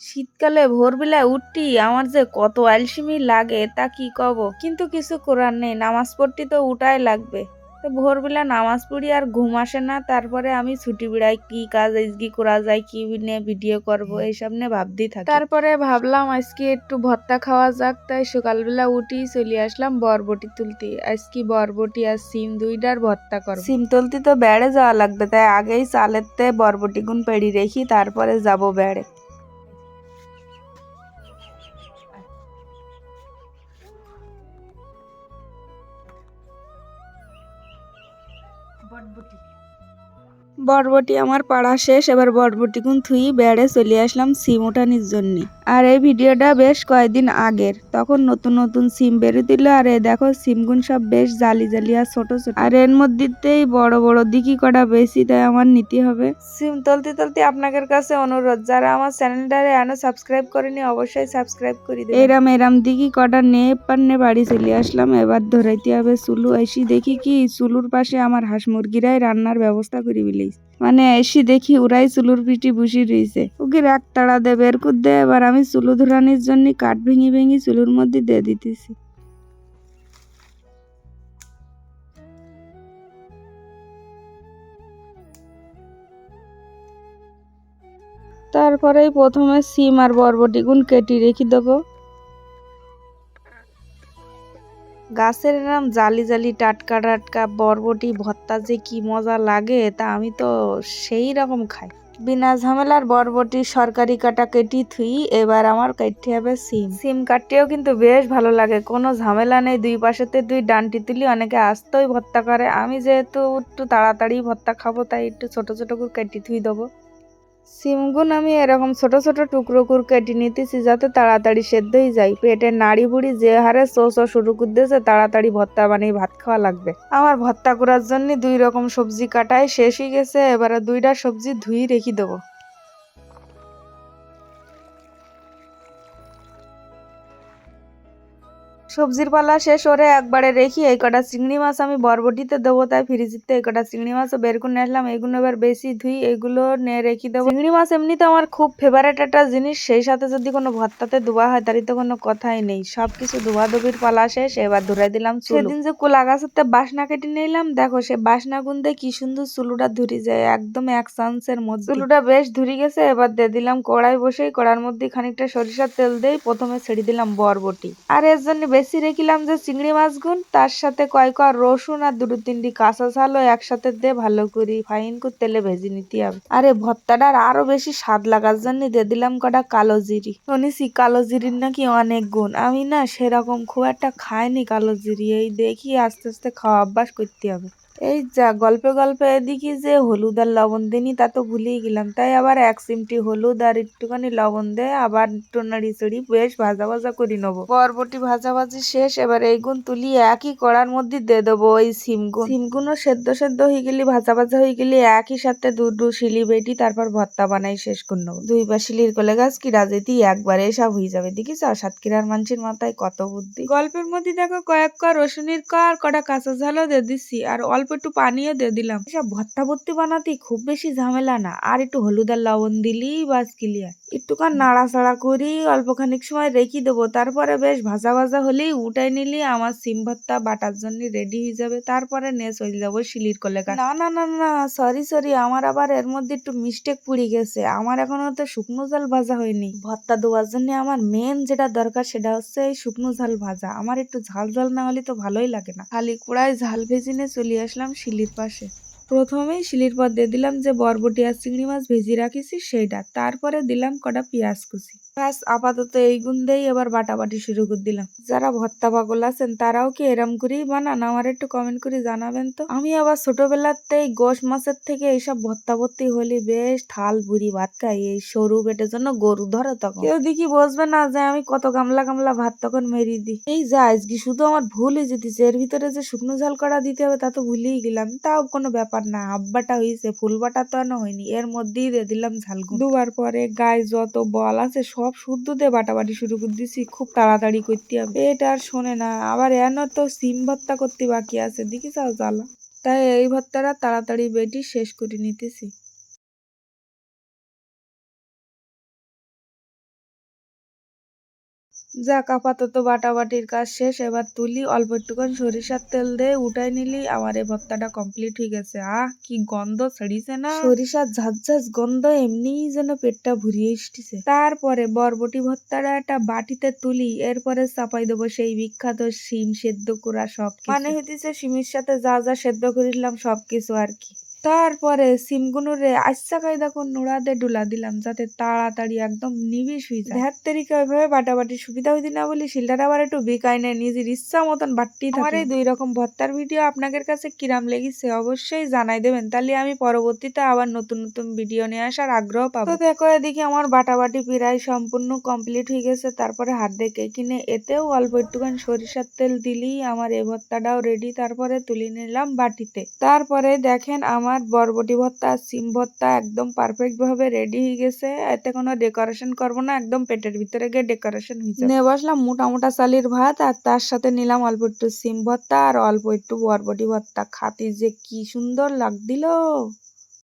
শীতকালে ভোরবেলা উঠি, আমার যে কত আলসিমি লাগে তা কি কব? কিন্তু কিছু করার নেই, নামাজ পড়তে তো উঠাই লাগবে। তো ভোরবেলা নামাজ পড়ি আর ঘুম আসে না, তারপরে আমি ছুটি বেড়াই, কি কাজ আজকে করা যায়, কি নিয়ে ভিডিও করব, এইসব নিয়ে ভাবতেই থাকি। তারপরে ভাবলাম আজকে একটু ভর্তা খাওয়া যাক, তাই সকালবেলা উঠি, চলে আসলাম বরবটি তুলতে। আজকে বরবটি আর সিম দুইটার ভর্তা করব। সিম তুলতে তো বেড়ে যাওয়া লাগবে, তাই আগেই চালেতে বরবটি গুণ পেড়ি রেখি তারপরে যাব বেড়ে। বরবটি আমার পাড়া শেষ এবার বরবটি গুন থুই বেড়ে চলে আসলাম সিম ওঠানির জন্য। আর এই ভিডিওটা বেশ কয়েকদিন আগের। তখন নতুন নতুন সিম বেরো দিল আর এ দেখো সিমগুন সব বেশ জালি জালি আর ছোট ছোট। আর এর মধ্যেই বড় বড় দিকি কটা বেশি তাই আমার নিতে হবে। সিম তলতে তলতে আপনাদের কাছে অনুরোধ যারা আমার চ্যানেলটারে এখনও সাবস্ক্রাইব করেনি অবশ্যই সাবস্ক্রাইব করে দেবেন। এরাম এরাম দিকি কটা নে পান্নে বাড়ি চলে আসলাম এবার ধরাইতে হবে চুলু এসি দেখি কি চুলুর পাশে আমার হাঁস মুরগিরাই রান্নার ব্যবস্থা করে বিলেই মানে এসি দেখি ওরাই চুলুর পিটি বসি রয়েছে। ওকে এক তাড়া দে বের করে দে এবার আমি চুলু ধরানির জন্য কাঠ ভেঙে ভেঙে চুলুর মধ্যে দিয়ে দিতেছি। তারপরেই প্রথমে সিম আর বরবটি গুণ কেটে রেখে দেবো। গাছের এরম জালি জালি, টাটকা টাটকা, বরবটি, ভর্তা যে কি মজা লাগে তা আমি তো সেই রকম খাই। বিনা ঝামেলার বরবটি সরকারি কাটা কেটি থুই এবার আমার কাটতে হবে সিম। সিম কাটতেও কিন্তু বেশ ভালো লাগে। কোনো ঝামেলা নেই। দুই পাশেতে দুই ডানটি তুলি, অনেকে আস্তই ভর্তা করে। আমি যেহেতু একটু তাড়াতাড়ি ভর্তা খাব, তাই একটু ছোট ছোট করে কেটে থুই দেবো। সিমগুন আমি এরকম ছোট ছোট টুকরো করে কেটে নিতেছি যাতে তাড়াতাড়ি সেদ্ধ হয়ে যায়। পেটের নাড়ি বুড়ি যে হারে সো সো শুরু করতেছে, তাড়াতাড়ি ভর্তা বানিয়ে ভাত খাওয়া লাগবে। আমার ভর্তা করার জন্য দুই রকম সবজি কাটায় শেষ হয়ে গেছে, এবারে দুইটা সবজি ধুই রেখে দেবো। সবজির পালা শেষ ওরে একবারে রেখি এই কটা চিংড়ি মাছ আমি বরবটিতে দেবো, তাই ফ্রিজিতে এই কটা চিংড়ি মাছও বের করে নিয়ে আসলাম। এইগুলো এবার বেশি ধুই, এগুলো নিয়ে রেখে দেবো। চিংড়ি মাছ এমনিতে আমার খুব ফেভারেট একটা জিনিস, সেই সাথে যদি কোনো ভর্তাতে ধোয়া হয় তারই তো কোনো কথাই নেই। সব কিছু ধোয়া ধুবির পালা শেষ, এবার ধরে দিলাম সেদিন যে কোলা গাছের বাসনা কেটে নিলাম দেখো সে বাসনা গুন্দে কি সুন্দর চুলুটা ধুরি যায়, একদম এক চান্সের মধ্যে। চুলুটা বেশ ধুরি গেছে, এবার দিয়ে দিলাম কড়াই বসেই কড়ার মধ্যে খানিকটা সরিষার তেল দেই প্রথমে ছেড়ে দিলাম বরবটি। আর এর জন্য বেশি রেখিলাম যে চিংড়ি মাছগুন, তার সাথে কয় কয় রসুন আর দুটো তিনটি কাঁচা ঝালও একসাথে দিয়ে ভালো করে, ফাইন করে তেলে ভেজে নিতে হবে। আরে ভর্তাটার আরও বেশি স্বাদ লাগার জন্য দিয়ে দিলাম কটা কালো জিরি। শুনেছি কালো জিরির নাকি অনেক গুণ, আমি না সেরকম খুব একটা খাইনি কালো জিরি, এই দেখি আস্তে আস্তে খাওয়া অভ্যাস করতে হবে। এই যা, গল্পে গল্পে এদিকে যে হলুদ আর লবণ দিনি তা তো ভুলেই গেলাম। তাই আবার এক চিমটি হলুদ আর একটুখানি লবণ দিয়ে আবার একটু নাড়ি চড়ি বেশ ভাজা ভাজা করে নেব। বরবটি ভাজা ভাজি শেষ, এবার এই গুণ তুলি একই কড়ার মধ্যে দিয়ে দেবো ওই সিমগুন সিমগুনও সেদ্ধ সেদ্ধ হয়ে গেলি, ভাজা ভাজা হয়ে গেলি একই সাথে দু দু শিলি বেটি, তারপর ভর্তা বানাই শেষ করে নেব। দুই বা শিলির কলে গাছ কিরা যেতি একবারে সব হয়ে যাবে। দেখি দেখিস সাতক্ষীরার মানুষের মাথায় কত বুদ্ধি। গল্পের মধ্যে দেখো কয়েক ক রসুনের ক আর কটা কাঁচা ঝালও দিয়ে দিচ্ছি আর অল্প একটু পানিও দিয়ে দিলাম। এসব ভর্তা ভর্তি বানাতে খুব বেশি ঝামেলা না। আর একটু হলুদ আর লবণ দিলি বাস ক্লিয়ার একটুখান নাড়াচাড়া করি, অল্পখানিক সময় রেখে দেবো। তারপরে বেশ ভাজা ভাজা হলেই উঠাই নিলি আমার সিম ভর্তা বাটার জন্য রেডি হয়ে যাবে। তারপরে নিয়ে চলে যাব শিলির কলে না না না না সরি সরি আমার আবার এর মধ্যে একটু মিস্টেক পুড়ে গেছে। আমার এখনও তো শুকনো জাল ভাজা হয়নি। ভর্তা দেওয়ার জন্য আমার মেন যেটা দরকার সেটা হচ্ছে এই শুকনো ঝাল ভাজা। আমার একটু ঝাল ঝাল না হলে তো ভালোই লাগে না। খালি কুড়ায় ঝাল ভেজে নিয়ে চলে আসলাম শিলির পাশে। প্রথমেই শিলির পর দিয়ে দিলাম যে বরবটি আর চিংড়ি মাছ ভেজে রাখিছি সেইটা। তারপরে দিলাম কটা পেঁয়াজ কুচি। ব্যাস আপাতত এই গুণ দিয়েই এবার বাটাবাটি শুরু করে দিলাম। যারা ভর্তা পাগল আছেন, তারাও কি এরম করেই বানান? আমার একটু কমেন্ট করে জানাবেন তো। আমি আবার ছোটবেলাতেই গোশ মাছের থেকে এইসব ভর্তা ভর্তি হলে বেশ থাল বুড়ি ভাত খাই। এই সরু পেটের জন্য গরু ধরে তখন। কেউ দেখি বসবে না যে আমি কত গামলা গামলা ভাত তখন মেরি দিই। এই যা আজকে শুধু আমার ভুল হয়ে যেতেছে এর ভিতরে যে শুকনো ঝাল করা দিতে হবে তা তো ভুলেই গেলাম। তাও কোনো ব্যাপার না, আব্বাটা হয়েছে ফুল বাটা তো আর হয়নি, এর মধ্যেই দিয়ে দিলাম ঝালগুন দুবার পরে গায়ে যত বল আছে সব শুদ্ধ দিয়ে বাটাবাটি শুরু করে দিছি, খুব তাড়াতাড়ি করতে হবে। এটা আর শোনে না, আবার এন তো সিম ভর্তা করতে বাকি আছে, দেখি চাও জ্বালা। তাই এই ভর্তাটা তাড়াতাড়ি বেটি শেষ করে নিতেছি। যাক আপাতত বাটাবাটির কাজ শেষ। এবার তুলি অল্প একটুখানি সরিষার তেল দিয়ে উঠাই নিলি। আমার এই ভর্তাটা কমপ্লিট হয়ে গেছে। আহ কি গন্ধ ছাড়িছে না? সরিষার ঝাঁঝ গন্ধ এমনিই যেন পেটটা ভরিয়ে এসতেছে তারপরে বরবটি ভর্তাটা একটা বাটিতে তুলি। এরপরে চাপাই দেবো সেই বিখ্যাত শিম সেদ্ধ করা সব মানে হইতেছে শিমের সাথে যা যা সেদ্ধ করেছিলাম সবকিছু আর কি। তারপরে সিমগুনুরে আচ্ছা কাই দেখো নোড়াতে ডুলা দিলাম যাতে তাড়াতাড়ি একদম নিবিষ হয়ে যায়। ধ্যাত তেরিকা ওইভাবে বাটাবাটি সুবিধা হইতে না বলি শিলটার আবার একটু বেকাই নেয় নিজের ইচ্ছা মতন বাটতি আমার এই দুই রকম ভর্তার ভিডিও আপনাদের কাছে কিরাম লেগেছে অবশ্যই জানাই দেবেন। তাহলে আমি পরবর্তীতে আবার নতুন নতুন ভিডিও নিয়ে আসার আগ্রহ পাবো। তো দেখো এদিকে আমার বাটাবাটি প্রায় সম্পূর্ণ কমপ্লিট হয়ে গেছে তারপরে হাত দেখে কিনে এতেও অল্প একটুখানি সরিষার তেল দিলেই আমার এ ভর্তাটাও রেডি তারপরে তুলে নিলাম বাটিতে। তারপরে দেখেন আমার বরবটি ভর্তা আর সিম ভর্তা একদম পারফেক্টভাবে রেডি হয়ে গেছে। এতে কোনো ডেকোরেশন করব না, একদম পেটের ভিতরে গিয়ে ডেকোরেশন হয়েছে নিয়ে বসলাম মোটা মোটা চালির ভাত আর তার সাথে নিলাম অল্প একটু সিম ভর্তা আর অল্প একটু বরবটি ভর্তা খাতে যে কি সুন্দর লাগদিল।